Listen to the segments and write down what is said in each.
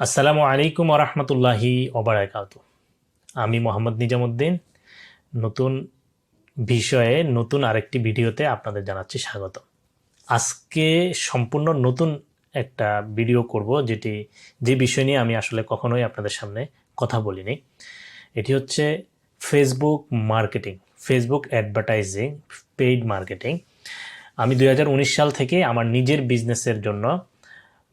আসসালামু আলাইকুম আরহামতুল্লাহি ওবরাকাত আমি মোহাম্মদ নিজামুদ্দিন। নতুন বিষয়ে নতুন আরেকটি ভিডিওতে আপনাদের জানাচ্ছি স্বাগত আজকে সম্পূর্ণ নতুন একটা ভিডিও করব, যেটি যে বিষয় নিয়ে আমি আসলে কখনোই আপনাদের সামনে কথা বলিনি। এটি হচ্ছে Facebook marketing Facebook advertising paid marketing আমি দু হাজার উনিশ সাল থেকে আমার নিজের বিজনেসের জন্য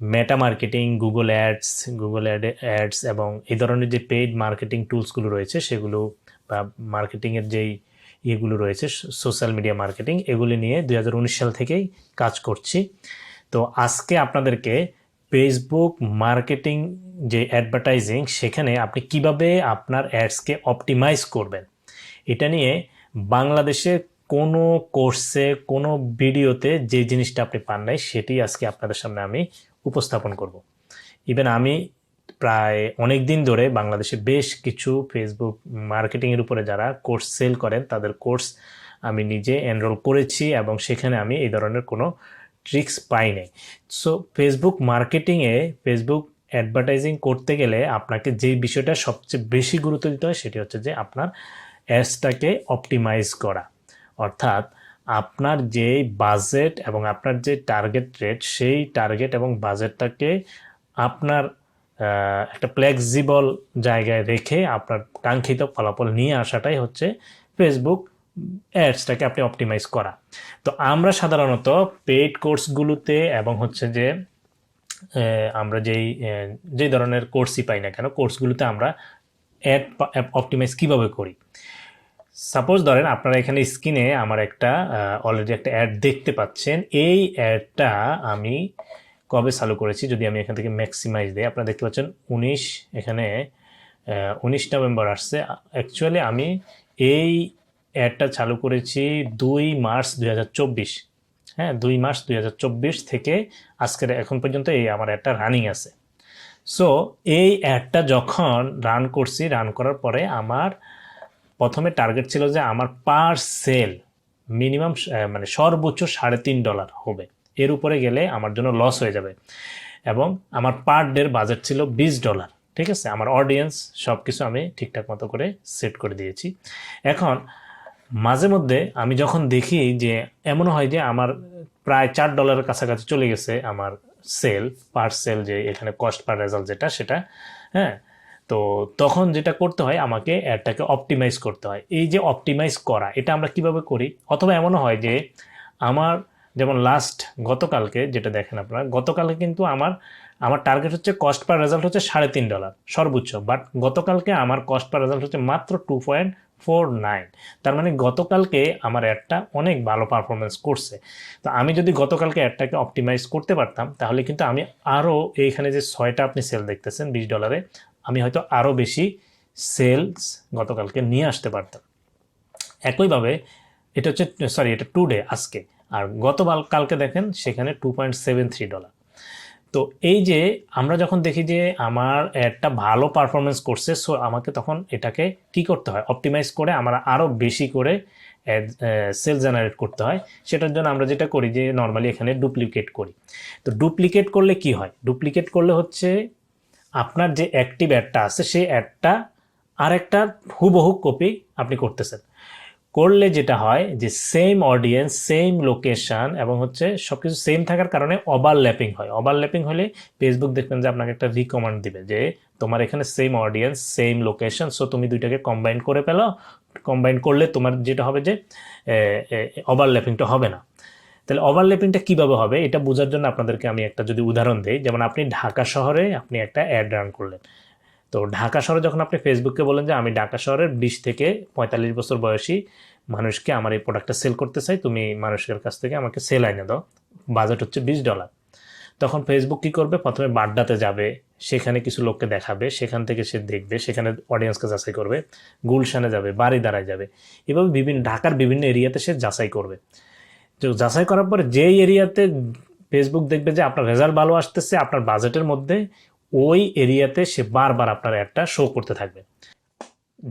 Meta marketing Google ads Google ad ads এবং এই ধরনের যে পেইড মার্কেটিং টুলসগুলো রয়েছে সেগুলো বা মার্কেটিংয়ের যেই ইয়েগুলো রয়েছে সোশ্যাল মিডিয়া মার্কেটিং এগুলি নিয়ে দু হাজার উনিশ সাল থেকেই কাজ করছি। তো আজকে আপনাদেরকে ফেসবুক মার্কেটিং যে অ্যাডভার্টাইজিং সেখানে আপনি কীভাবে আপনার অ্যাডসকে অপটিমাইজ করবেন? এটা নিয়ে বাংলাদেশে কোনো কোর্সে কোনো ভিডিওতে যে জিনিসটা আপনি পান নাই, সেটি আজকে আপনাদের সামনে আমি উপস্থাপন করব। ইভেন আমি প্রায় অনেক দিন ধরে বাংলাদেশে বেশ কিছু ফেসবুক মার্কেটিংয়ের উপরে যারা কোর্স সেল করেন, তাদের কোর্স আমি নিজে এনরোল করেছি এবং সেখানে আমি এই ধরনের কোনো ট্রিক্স পাই নাই। সো ফেসবুক মার্কেটিংয়ে ফেসবুক অ্যাডভার্টাইজিং করতে গেলে আপনাকে যে বিষয়টা সবচেয়ে বেশি গুরুত্ব দিতে হয় সেটি হচ্ছে যে আপনার অ্যাডসটাকে অপটিমাইজ করা। অর্থাৎ আপনার যে বাজেট এবং আপনার যে টার্গেট রেট সেই টার্গেট এবং বাজেটটাকে আপনার একটা ফ্লেক্সিবল জায়গায় রেখে আপনার কাঙ্ক্ষিত ফলাফল নিয়ে আসাটাই হচ্ছে ফেসবুক অ্যাডসটাকে আপনি অপটিমাইজ করা। তো আমরা সাধারণত পেইড কোর্সগুলোতে এবং হচ্ছে যে আমরা যেই যে ধরনের কোর্সই পাই না কেন কোর্সগুলোতে আমরা অ্যাড অপটিমাইজ কীভাবে করি? সাপোজ ধরেন আপনারা এখানে স্ক্রিনে আমার একটা অলরেডি একটা অ্যাড দেখতে পাচ্ছেন। এই অ্যাডটা আমি কবে চালু করেছি যদি আমি এখান থেকে ম্যাক্সিমাইজ দিই? আপনারা দেখতে পাচ্ছেন উনিশ এখানে উনিশ নভেম্বর আসছে। অ্যাকচুয়ালি আমি এই অ্যাডটা চালু করেছি দুই মার্চ দুই হাজার চব্বিশ। হ্যাঁ দুই মার্চ দুই হাজার চব্বিশ থেকে আজকের, এখন পর্যন্ত এই আমার অ্যাডটা রানিং আছে। সো এই অ্যাডটা যখন রান করছি রান করার পরে আমার প্রথমে টার্গেট ছিল যে আমার পার সেল মিনিমাম মানে সর্বোচ্চ সাড়ে তিন ডলার হবে। এর উপরে গেলে আমার জন্য লস হয়ে যাবে। এবং আমার পার ডের বাজেট ছিল বিশ ডলার ঠিক আছে? আমার অডিয়েন্স সব কিছু আমি ঠিকঠাক মতো করে সেট করে দিয়েছি। এখন মাঝে মধ্যে আমি যখন দেখি যে এমন হয় যে আমার প্রায় চার ডলারের কাছাকাছি চলে গেছে আমার সেল পার সেল যে এখানে কস্ট পার রেজাল্ট যেটা, সেটা হ্যাঁ? তো তখন যেটা করতে হয়, আমাকে অ্যাডটাকে অপটিমাইজ করতে হয়। এই যে অপটিমাইজ করা, এটা আমরা কীভাবে করি? অথবা এমনও হয় যে আমার যেমন লাস্ট গতকালকে, যেটা দেখেন আপনারা, গতকালকে কিন্তু আমার আমার টার্গেট হচ্ছে কস্ট পার রেজাল্ট হচ্ছে সাড়ে তিন ডলার সর্বোচ্চ। বাট গতকালকে আমার কস্ট পার রেজাল্ট হচ্ছে মাত্র টু পয়েন্ট ফোর নাইন তার মানে গতকালকে আমার অ্যাডটা অনেক ভালো পারফরমেন্স করছে। তো আমি যদি গতকালকে অ্যাডটাকে অপটিমাইজ করতে পারতাম, তাহলে কিন্তু আমি আরও এইখানে যে ছয়টা আপনি সেল দেখতেছেন, বিশ ডলারে হয়তো আরও বেশি সেলস গতকালকে নিয়ে আসতে পারতাম। একইভাবে এটা হচ্ছে সরি এটা টু ডে আজকে। আর গতকাল, কালকে দেখেন, সেখানে two point seven three dollar তো এই যে আমরা যখন দেখি যে আমার একটা ভালো পারফরমেন্স করছে সো আমাকে তখন এটাকে কি করতে হয়? অপটিমাইজ করে আমরা আরও বেশি করে সেল জেনারেট করতে হয়। সেটার জন্য আমরা যেটা করি যে নর্মালি এখানে ডুপ্লিকেট করি। তো ডুপ্লিকেট করলে কি হয়? ডুপ্লিকেট করলে হচ্ছে আপনার যে অ্যাক্টিভ অ্যাডটা আছে, সেই অ্যাডটা আরেকটা হুবহু কপি আপনি করতেছেন। করলে যেটা হয় যে সেম অডিয়েন্স সেম লোকেশন এবং হচ্ছে সব কিছু সেম থাকার কারণে ওভারল্যাপিং হয়। ওভারল্যাপিং হলে ফেসবুক দেখবেন যে আপনাকে একটা রিকমেন্ড দিবে যে তোমার এখানে same audience same location so তুমি দুইটাকে কম্বাইন করে পেল কম্বাইন করলে তোমার যেটা হবে যে ওভারল্যাপিংটা হবে না। তাহলে ওভারল্যাপিংটা কীভাবে হবে? এটা বোঝার জন্য আপনাদেরকে আমি একটা যদি উদাহরণ দিই, যেমন আপনি ঢাকা শহরে আপনি একটা অ্যাড রান করলেন। তো ঢাকা শহরে যখন আপনি ফেসবুককে বলেন যে, আমি ঢাকা শহরের বিশ থেকে পঁয়তাল্লিশ বছর বয়সী মানুষকে আমার এই প্রোডাক্টটা সেল করতে চাই, তুমি মানুষের কাছ থেকে আমাকে সেল আইনে দাও। বাজেট হচ্ছে বিশ ডলার তখন ফেসবুক কী করবে? প্রথমে বাড্ডাতে যাবে, সেখানে কিছু লোককে দেখাবে, সেখান থেকে সে দেখবে, সেখানে অডিয়েন্সকে যাচাই করবে, গুলশানে যাবে বাড়ি দাঁড়ায় যাবে। এভাবে বিভিন্ন, ঢাকার বিভিন্ন এরিয়াতে সে যাচাই করবে। তো যাচাই করার পরে যেই এরিয়াতে ফেসবুক দেখবে যে আপনার রেজাল্ট ভালো আসতেছে, আপনার বাজেটের মধ্যে ওই এরিয়াতে সে বারবার আপনার অ্যাডটা শো করতে থাকবে।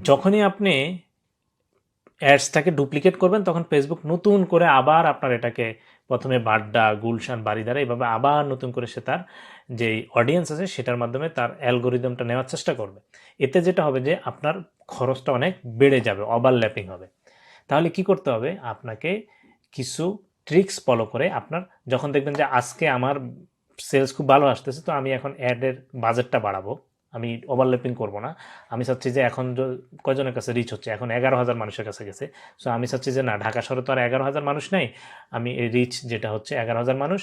যখনই আপনি অ্যাডসটাকে ডুপ্লিকেট করবেন, তখন ফেসবুক নতুন করে আবার আপনার এটাকে প্রথমে বাড্ডা, গুলশান বাড়িদারা এইভাবে আবার নতুন করে সে তার যে অডিয়েন্স আছে সেটার মাধ্যমে তার অ্যালগোরিদমটা নেওয়ার চেষ্টা করবে। এতে যেটা হবে যে আপনার খরচটা অনেক বেড়ে যাবে ওভারল্যাপিং হবে। তাহলে কি করতে হবে? আপনাকে কিছু ট্রিক্স ফলো করে আপনার যখন দেখবেন যে আজকে আমার সেলস খুব ভালো আসতেছে, তো আমি এখন অ্যাডের বাজেটটা বাড়াবো। আমি ওভারল্যাপিং করব না। আমি চাচ্ছি যে এখন কয়জনের কাছে রিচ হচ্ছে? এখন এগারো হাজার মানুষের কাছে গেছে। সো আমি চাচ্ছি যে না, ঢাকা শহরে তো আর এগারো হাজার মানুষ নাই। আমি রিচ যেটা হচ্ছে এগারো হাজার মানুষ।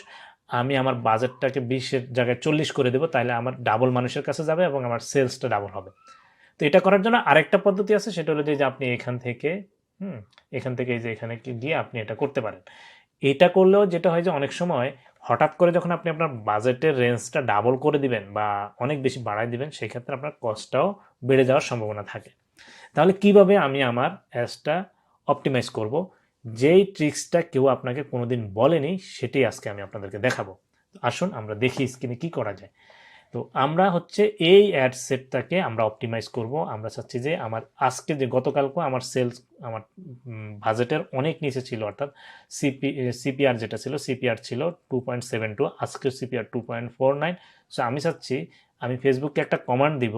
আমি আমার বাজেটটাকে বিশের জায়গায় চল্লিশ করে দেবো তাহলে আমার ডাবল মানুষের কাছে যাবে এবং আমার সেলসটা ডাবল হবে। তো এটা করার জন্য আরেকটা পদ্ধতি আছে, সেটা হলো যে আপনি এখান থেকে হুম, এখান থেকে যে এখানে গিয়ে আপনি এটা করতে পারেন। এটা করলেও যেটা হয় যে অনেক সময় হঠাৎ করে যখন আপনি আপনার বাজেটের রেঞ্জটা ডাবল করে দিবেন বা অনেক বেশি বাড়ায় দিবেন সেই ক্ষেত্রে আপনার কস্টটাও বেড়ে যাওয়ার সম্ভাবনা থাকে। তাহলে কীভাবে আমি আমার অ্যাসটা অপটিমাইজ করব? যেই ট্রিক্সটা কেউ আপনাকে কোনোদিন বলেনি, সেটাই আজকে আমি আপনাদেরকে দেখাবো। আসুন আমরা দেখি স্ক্রিনে কি করা যায়। তো আমরা হচ্ছে এই অ্যাড সেটটাকে আমরা অপটিমাইজ করব। আমরা চাচ্ছি যে আমার আজকে যে গতকালকে আমার সেলস আমার বাজেটের অনেক নিচে ছিল, অর্থাৎ সিপি সিপিআর যেটা ছিল সিপিআর ছিল টু পয়েন্ট সেভেন টু আজকে CPR two point four nine so আমি চাচ্ছি, আমি ফেসবুককে একটা কমান্ড দিব,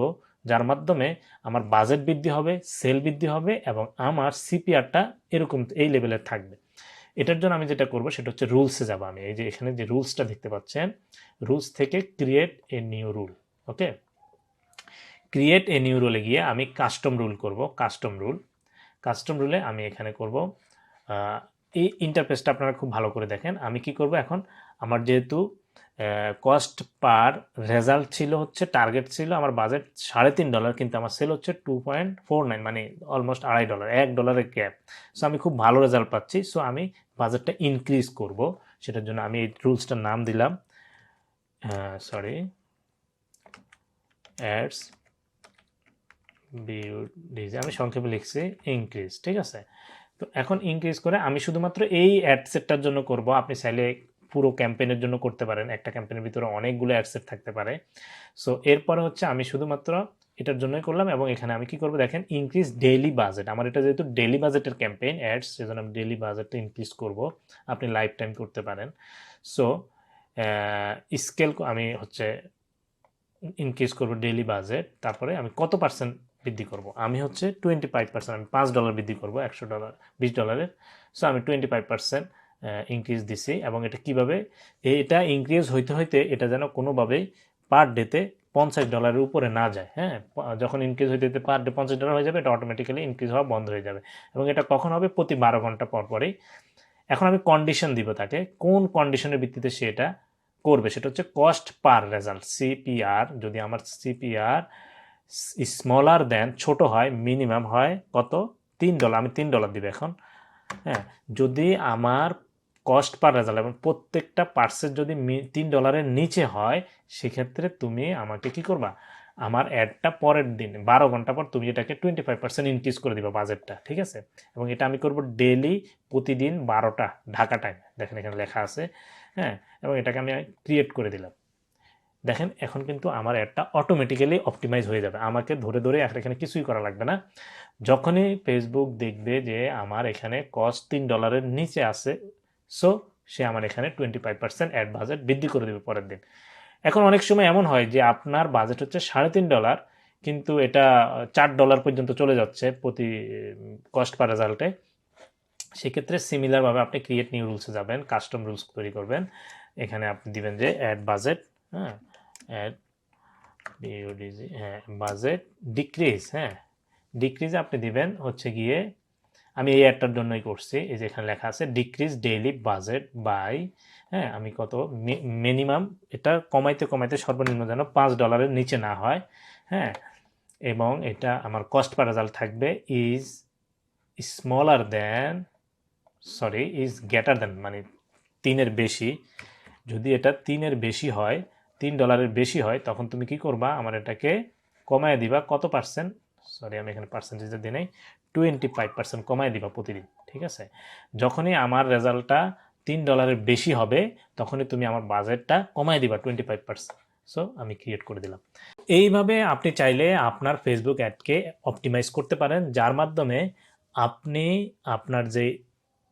যার মাধ্যমে আমার বাজেট বৃদ্ধি হবে সেল বৃদ্ধি হবে এবং আমার সিপিআরটা এরকম, এই লেভেলের থাকবে। এটার জন্য আমি যেটা করব সেটা হচ্ছে রুলসে যাব আমি। এই যে এখানে যে রুলসটা দেখতে পাচ্ছেন, রুলস থেকে create a new rule, okay? Create a new রুলে গিয়ে আমি কাস্টম রুল করব, কাস্টম রুল। কাস্টম রুলে আমি এখানে করব এই ইন্টারফেসটা আপনারা খুব ভালো করে দেখেন। আমি কি করব এখন, আমার যেহেতু কস্ট পার রেজাল্ট ছিল হচ্ছে টার্গেট ছিল আমার বাজেট সাড়ে তিন ডলার কিন্তু আমার সেল হচ্ছে টু পয়েন্ট ফোর নাইন মানে অলমোস্ট আড়াই ডলার এক ডলারের ক্যাপ সো আমি খুব ভালো রেজাল্ট পাচ্ছি। সো আমি বাজেটটা ইনক্রিজ করব। সেটার জন্য আমি এই রুলসটার নাম দিলাম। সরি অ্যাডস বিউডিজ আমি সংক্ষেপে লিখছি ইনক্রিজ ঠিক আছে? তো, এখন ইনক্রিজ করে আমি শুধুমাত্র এই অ্যাড সেটটার জন্য করব। আপনি চাইলে পুরো ক্যাম্পেইনের জন্য করতে পারেন। একটা ক্যাম্পেইনের ভিতরে অনেকগুলো অ্যাড সেট থাকতে পারে। সো এরপরে হচ্ছে আমি শুধুমাত্র এটার জন্যই করলাম এবং এখানে আমি কি করব দেখেন ইনক্রিজ ডেইলি বাজেট আমার এটা যেহেতু ডেইলি বাজেটের ক্যাম্পেইন অ্যাডস সেজন্য আমি ডেইলি বাজেটটা ইনক্রিজ করব। আপনি লাইফ টাইম করতে পারেন। সো স্কেল আমি হচ্ছে ইনক্রিজ করব ডেইলি বাজেট তারপরে আমি কত পার্সেন্ট বৃদ্ধি করব? আমি হচ্ছে টোয়েন্টি ফাইভ পার্সেন্ট আমি পাঁচ ডলার বৃদ্ধি করব, একশো ডলার বিশ ডলারের সো আমি টোয়েন্টি ফাইভ পার্সেন্ট ইনক্রিজ দিছি এবং এটা কীভাবে, এটা ইনক্রিজ হইতে হইতে এটা যেন কোনোভাবেই পার ডেতে পঞ্চাশ ডলারের উপরে না যায় হ্যাঁ? যখন ইনক্রিজ হইতে হইতে পার ডে পঞ্চাশ ডলার হয়ে যাবে, এটা অটোমেটিক্যালি ইনক্রিজ হওয়া বন্ধ হয়ে যাবে এবং এটা কখন হবে? প্রতি বারো ঘণ্টা পর পরেই। এখন আমি কন্ডিশন দিব তাকে, কোন কন্ডিশনের ভিত্তিতে সে এটা করবে? সেটা হচ্ছে কস্ট পার রেজাল্ট সিপিআর যদি আমার সিপিআর স্মলার দেন ছোট হয় মিনিমাম হয় কত? তিন ডলার আমি তিন ডলার দিব এখন হ্যাঁ? যদি আমার কস্ট পার রেজাল্ট এবং প্রত্যেকটা পার্সের যদি তিন ডলারের নিচে হয়, সেক্ষেত্রে তুমি আমাকে কি করবা? আমার অ্যাডটা পরের দিন, বারো ঘণ্টা পর তুমি এটাকে টোয়েন্টি ফাইভ পার্সেন্ট ইনক্রিজ করে দিবা বাজেটটা ঠিক আছে? এবং এটা আমি করব ডেলি প্রতিদিন বারোটা, ঢাকা টাইম দেখেন এখানে লেখা আছে হ্যাঁ? এবং এটাকে আমি ক্রিয়েট করে দিলাম। দেখেন, এখন কিন্তু আমার অ্যাডটা অটোমেটিক্যালি অপটিমাইজ হয়ে যাবে। আমাকে ধরে ধরে এখানে কিছুই করা লাগবে না। যখনই ফেসবুক দেখবে যে আমার এখানে কস্ট তিন ডলারের নিচে আছে সো সে আমার এখানে twenty five percent ad budget বৃদ্ধি করে দেবে পরের দিন। এখন অনেক সময় এমন হয় যে আপনার বাজেট হচ্ছে সাড়ে তিন ডলার কিন্তু এটা চার ডলার পর্যন্ত চলে যাচ্ছে প্রতি কস্ট পার রেজাল্টে সেক্ষেত্রে সিমিলারভাবে আপনি ক্রিয়েট নিউ রুলসে যাবেন কাস্টম রুলস তৈরি করবেন। এখানে আপনি দিবেন যে অ্যাড বাজেট হ্যাঁ অ্যাড হ্যাঁ বাজেট ডিক্রিজ হ্যাঁ। ডিক্রিজে আপনি দিবেন হচ্ছে গিয়ে আমি এই অ্যাডটার জন্যই করছি, এই যে এখানে লেখা আছে ডিক্রিজ ডেইলি বাজেট বাই হ্যাঁ আমি কত মিনিমাম এটা কমাইতে কমাইতে সর্বনিম্ন যেন পাঁচ ডলারের নিচে না হয় হ্যাঁ এবং এটা আমার কস্ট পার রেজাল্ট থাকবে is smaller than sorry is greater than মানে তিনের বেশি, যদি এটা তিনের বেশি হয়, তিন ডলারের বেশি হয়, তখন তুমি কি করবা? আমার এটাকে কমায় দিবা, কত পার্সেন্ট সরি আমি এখানে পার্সেন্টেজে দিই নাই টোয়েন্টি ফাইভ পার্সেন্ট কমায় দিবা প্রতিদিন, ঠিক আছে? যখনই আমার রেজাল্টটা তিন ডলারের বেশি হবে, তখনই তুমি আমার বাজেটটা কমায় দিবা টোয়েন্টি ফাইভ পার্সেন্ট সো আমি ক্রিয়েট করে দিলাম। এইভাবে আপনি চাইলে আপনার ফেসবুক অ্যাডকে অপটিমাইজ করতে পারেন, যার মাধ্যমে আপনি আপনার যে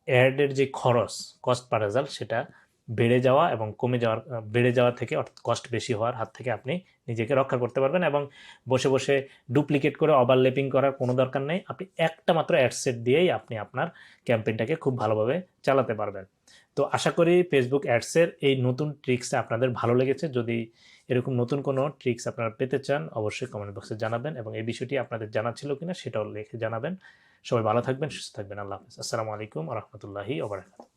অ্যাডের যে খরচ কস্ট পার রেজাল্ট সেটা বেড়ে যাওয়া এবং কমে যাওয়ার বেড়ে যাওয়া থেকে অর্থাৎ কস্ট বেশি হওয়ার হাত থেকে আপনি নিজেকে রক্ষা করতে পারবেন এবং বসে বসে ডুপ্লিকেট করে ওভারলেপিং করার কোনো দরকার নেই। আপনি একটা মাত্র অ্যাডসেট দিয়েই আপনি আপনার ক্যাম্পেইনটাকে খুব ভালোভাবে চালাতে পারবেন। তো আশা করি ফেসবুক অ্যাডসের এই নতুন ট্রিক্সটা আপনাদের ভালো লেগেছে। যদি এরকম নতুন কোনো ট্রিক্স আপনারা পেতে চান, অবশ্যই কমেন্ট বক্সে জানাবেন এবং এই বিষয়টি আপনাদের জানা ছিল কিনা সেটাও লিখে জানাবেন। সবাই ভালো থাকবেন, সুস্থ থাকবেন। আল্লাহ হাফিজ। আসসালামু আলাইকুম রহমতুল্লাহি ওবরাকাত